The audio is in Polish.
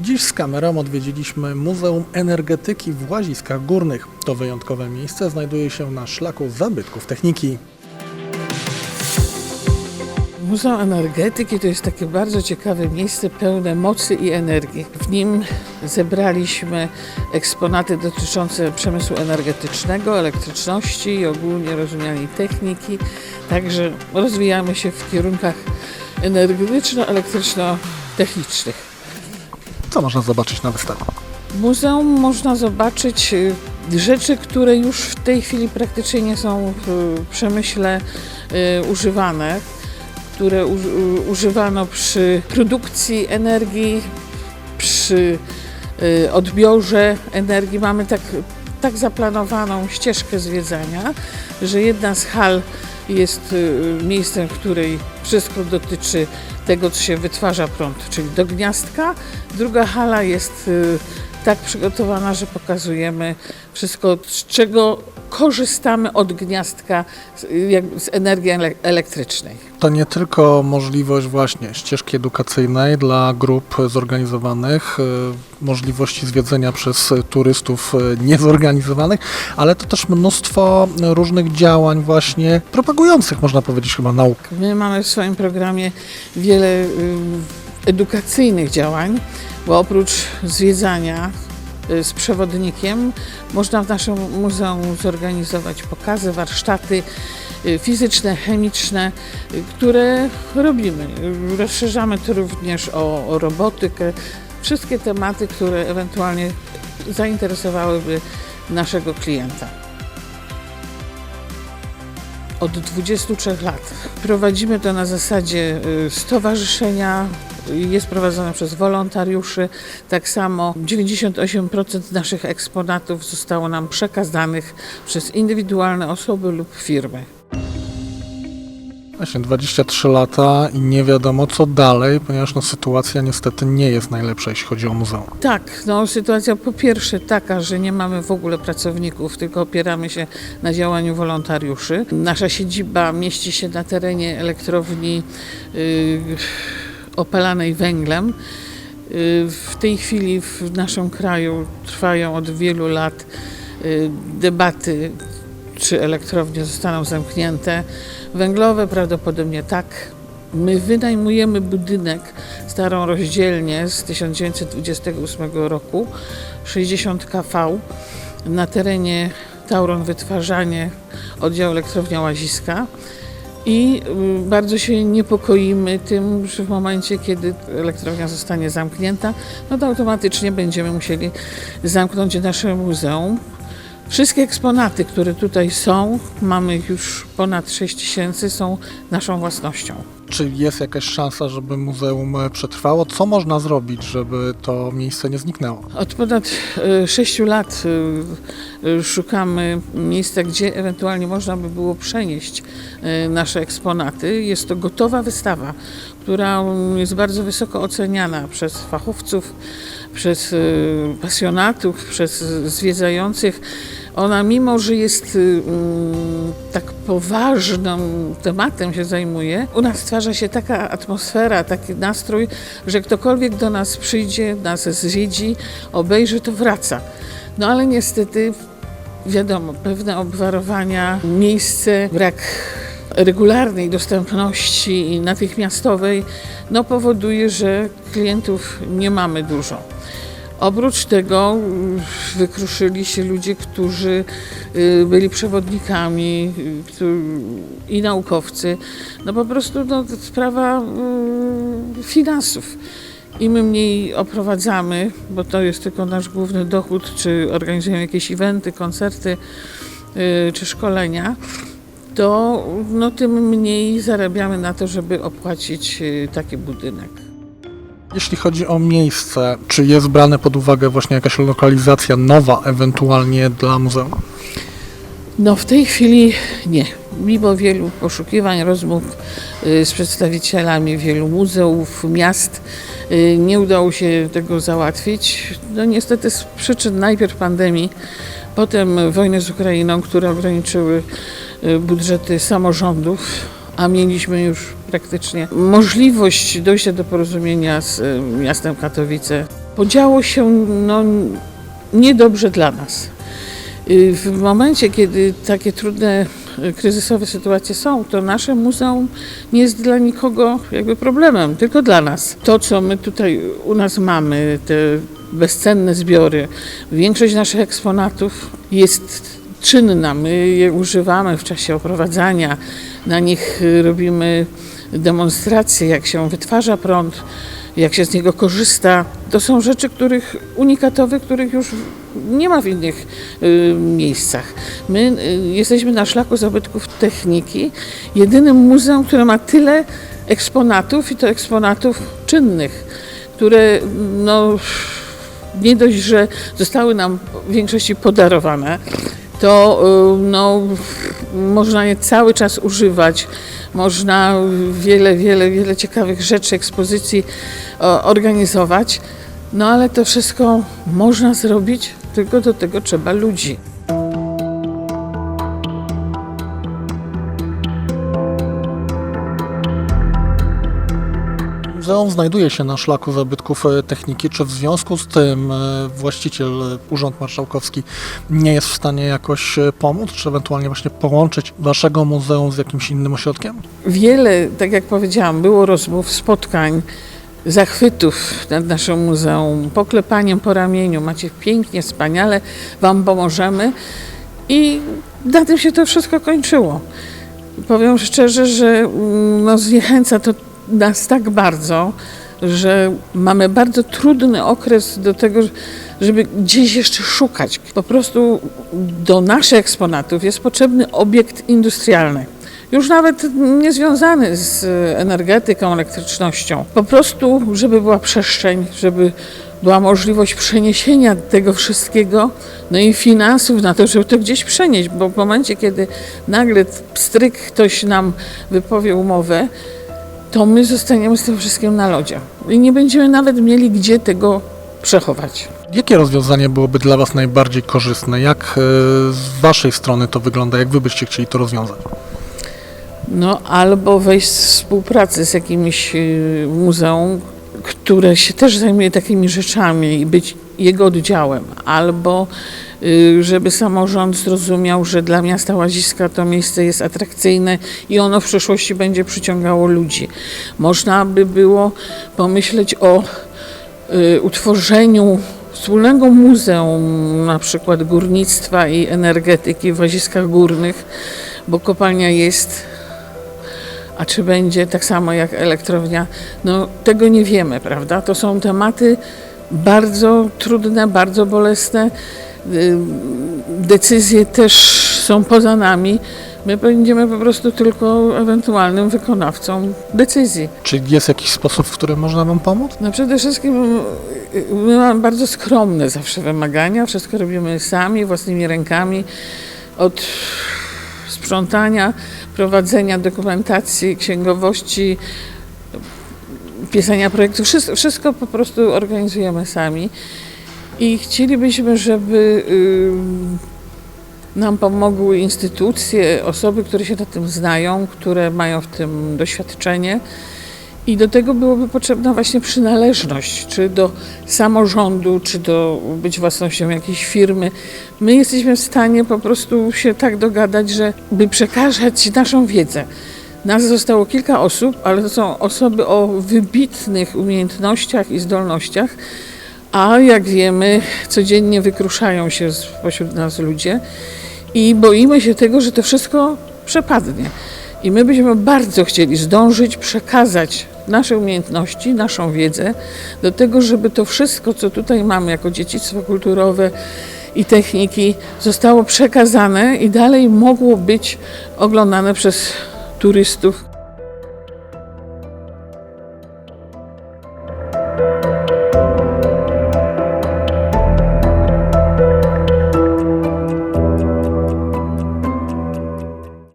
Dziś z kamerą odwiedziliśmy Muzeum Energetyki w Łaziskach Górnych. To wyjątkowe miejsce znajduje się na szlaku zabytków techniki. Muzeum Energetyki to jest takie bardzo ciekawe miejsce pełne mocy i energii. W nim zebraliśmy eksponaty dotyczące przemysłu energetycznego, elektryczności i ogólnie rozumianej techniki. Także rozwijamy się w kierunkach energetyczno-elektryczno-technicznych. Co można zobaczyć na wystawie? Muzeum można zobaczyć y, rzeczy, które już w tej chwili praktycznie nie są w przemyśle y, używane, które używano przy produkcji energii, przy y, odbiorze energii. Mamy tak, tak zaplanowaną ścieżkę zwiedzania, że jedna z hal jest y, miejscem, w której wszystko dotyczy tego, co się wytwarza prąd, czyli do gniazdka. Druga hala jest y, tak przygotowana, że pokazujemy wszystko, z czego korzystamy od gniazdka z, energii ele- elektrycznej. To nie tylko możliwość właśnie ścieżki edukacyjnej dla grup zorganizowanych, y, możliwości zwiedzenia przez turystów y, niezorganizowanych, ale to też mnóstwo różnych działań właśnie propagujących, można powiedzieć, chyba naukę. My mamy w swoim programie wiele y, edukacyjnych działań, bo oprócz zwiedzania z przewodnikiem można w naszym muzeum zorganizować pokazy, warsztaty y, fizyczne, chemiczne, y, które robimy. Y, Rozszerzamy to również o, o robotykę, wszystkie tematy, które ewentualnie zainteresowałyby naszego klienta od 23 lat. Prowadzimy to na zasadzie y, stowarzyszenia, y, jest prowadzone przez wolontariuszy. Tak samo 98% naszych eksponatów zostało nam przekazanych przez indywidualne osoby lub firmy. Właśnie 23 lata i nie wiadomo co dalej, ponieważ no, sytuacja niestety nie jest najlepsza, jeśli chodzi o muzeum. Tak, no sytuacja po pierwsze taka, że nie mamy w ogóle pracowników, tylko opieramy się na działaniu wolontariuszy. Nasza siedziba mieści się na terenie elektrowni y, opalanej węglem. Y, w tej chwili w naszym kraju trwają od wielu lat y, debaty, czy elektrownie zostaną zamknięte. Węglowe prawdopodobnie tak. My wynajmujemy budynek, starą rozdzielnię z 1928 roku, 60 kV, na terenie Tauron Wytwarzanie, oddział elektrownia Łaziska. I y, bardzo się niepokoimy tym, że w momencie, kiedy elektrownia zostanie zamknięta, no to automatycznie będziemy musieli zamknąć nasze muzeum. Wszystkie eksponaty, które tutaj są, mamy już ponad 6 tysięcy, są naszą własnością. Czy jest jakaś szansa, żeby muzeum e, przetrwało? Co można zrobić, żeby to miejsce nie zniknęło? Od ponad 6 lat y, y, szukamy miejsca, gdzie ewentualnie można by było przenieść nasze eksponaty. Jest to gotowa wystawa, która jest bardzo wysoko oceniana przez fachowców, przez pasjonatów, przez zwiedzających. Ona, mimo że jest y, mm, tak poważnym tematem się zajmuje, u nas stwarza się taka atmosfera, taki nastrój, że ktokolwiek do nas przyjdzie, nas zwiedzi, obejrzy, to wraca. No ale niestety, wiadomo, pewne obwarowania, miejsce, brak regularnej dostępności i natychmiastowej, no powoduje, że klientów nie mamy dużo. Oprócz tego y, wykruszyli się ludzie, którzy y, byli przewodnikami y, i naukowcy. No po prostu no, sprawa y, finansów. Im mniej oprowadzamy, bo to jest tylko nasz główny dochód, czy organizujemy jakieś eventy, koncerty y, czy szkolenia, to no, tym mniej zarabiamy na to, żeby opłacić taki budynek. Jeśli chodzi o miejsce, czy jest brane pod uwagę właśnie jakaś lokalizacja nowa ewentualnie dla muzeum? No w tej chwili nie. Mimo wielu poszukiwań, rozmów y, z przedstawicielami wielu muzeów, miast, y, nie udało się tego załatwić. No niestety z przyczyn najpierw pandemii, potem wojny z Ukrainą, które ograniczyły y, budżety samorządów, a mieliśmy już praktycznie możliwość dojścia do porozumienia z y, miastem Katowice. podziało się no, niedobrze dla nas. Y, W momencie, kiedy takie trudne, y, kryzysowe sytuacje są, to nasze muzeum nie jest dla nikogo jakby problemem, tylko dla nas. To, co my tutaj u nas mamy, te bezcenne zbiory, większość naszych eksponatów jest czynna. My je używamy w czasie oprowadzania, na nich y, robimy demonstracje, jak się wytwarza prąd, jak się z niego korzysta. To są rzeczy, których unikatowych, których już nie ma w innych y, miejscach. My y, jesteśmy na szlaku zabytków techniki, jedynym muzeum, które ma tyle eksponatów i to eksponatów czynnych, które no, nie dość, że zostały nam w większości podarowane, to y, no, można je cały czas używać. Można wiele, wiele, wiele ciekawych rzeczy, ekspozycji organizować. No ale to wszystko można zrobić, tylko do tego trzeba ludzi. Muzeum znajduje się na szlaku zabytków e, techniki. Czy w związku z tym e, właściciel, e, Urząd Marszałkowski nie jest w stanie jakoś pomóc, czy ewentualnie właśnie połączyć waszego muzeum z jakimś innym ośrodkiem? Wiele, tak jak powiedziałam, było rozmów, spotkań, zachwytów nad naszym muzeum, poklepaniem po ramieniu. Macie pięknie, wspaniale, Wam pomożemy. I na tym się to wszystko kończyło. Powiem szczerze, że mm, no, zniechęca to nas tak bardzo, że mamy bardzo trudny okres do tego, żeby gdzieś jeszcze szukać. Po prostu do naszych eksponatów jest potrzebny obiekt industrialny. Już nawet nie związany z energetyką, elektrycznością. Po prostu, żeby była przestrzeń, żeby była możliwość przeniesienia tego wszystkiego, no i finansów na to, żeby to gdzieś przenieść, bo w momencie, kiedy nagle stryk ktoś nam wypowie umowę, to my zostaniemy z tym wszystkim na lodzie i nie będziemy nawet mieli gdzie tego przechować. Jakie rozwiązanie byłoby dla was najbardziej korzystne? Jak e, z waszej strony to wygląda? Jak wy byście chcieli to rozwiązać? No, albo wejść w współpracę z jakimś y, muzeum, które się też zajmuje takimi rzeczami i być jego oddziałem, albo y, żeby samorząd zrozumiał, że dla miasta Łaziska to miejsce jest atrakcyjne i ono w przyszłości będzie przyciągało ludzi. Można by było pomyśleć o y, utworzeniu wspólnego muzeum, na przykład górnictwa i energetyki w Łaziskach Górnych, bo kopalnia jest a czy będzie tak samo jak elektrownia? No tego nie wiemy, prawda? To są tematy bardzo trudne, bardzo bolesne. Y, Decyzje też są poza nami. My będziemy po prostu tylko ewentualnym wykonawcą decyzji. Czy jest jakiś sposób, w którym można wam pomóc? No przede wszystkim y, my mamy bardzo skromne zawsze wymagania. Wszystko robimy sami, własnymi rękami. Od sprzątania, prowadzenia dokumentacji, księgowości, pisania projektów, wszystko, wszystko po prostu organizujemy sami. I chcielibyśmy, żeby nam pomogły instytucje, osoby, które się na tym znają, które mają w tym doświadczenie. I do tego byłoby potrzebna właśnie przynależność, czy do samorządu, czy do być własnością jakiejś firmy. My jesteśmy w stanie po prostu się tak dogadać, że by przekazać naszą wiedzę. Nas zostało kilka osób, ale to są osoby o wybitnych umiejętnościach i zdolnościach, a jak wiemy, codziennie wykruszają się spośród nas ludzie i boimy się tego, że to wszystko przepadnie. I my byśmy bardzo chcieli zdążyć przekazać nasze umiejętności, naszą wiedzę do tego, żeby to wszystko, co tutaj mamy jako dziedzictwo kulturowe i techniki, zostało przekazane i dalej mogło być oglądane przez turystów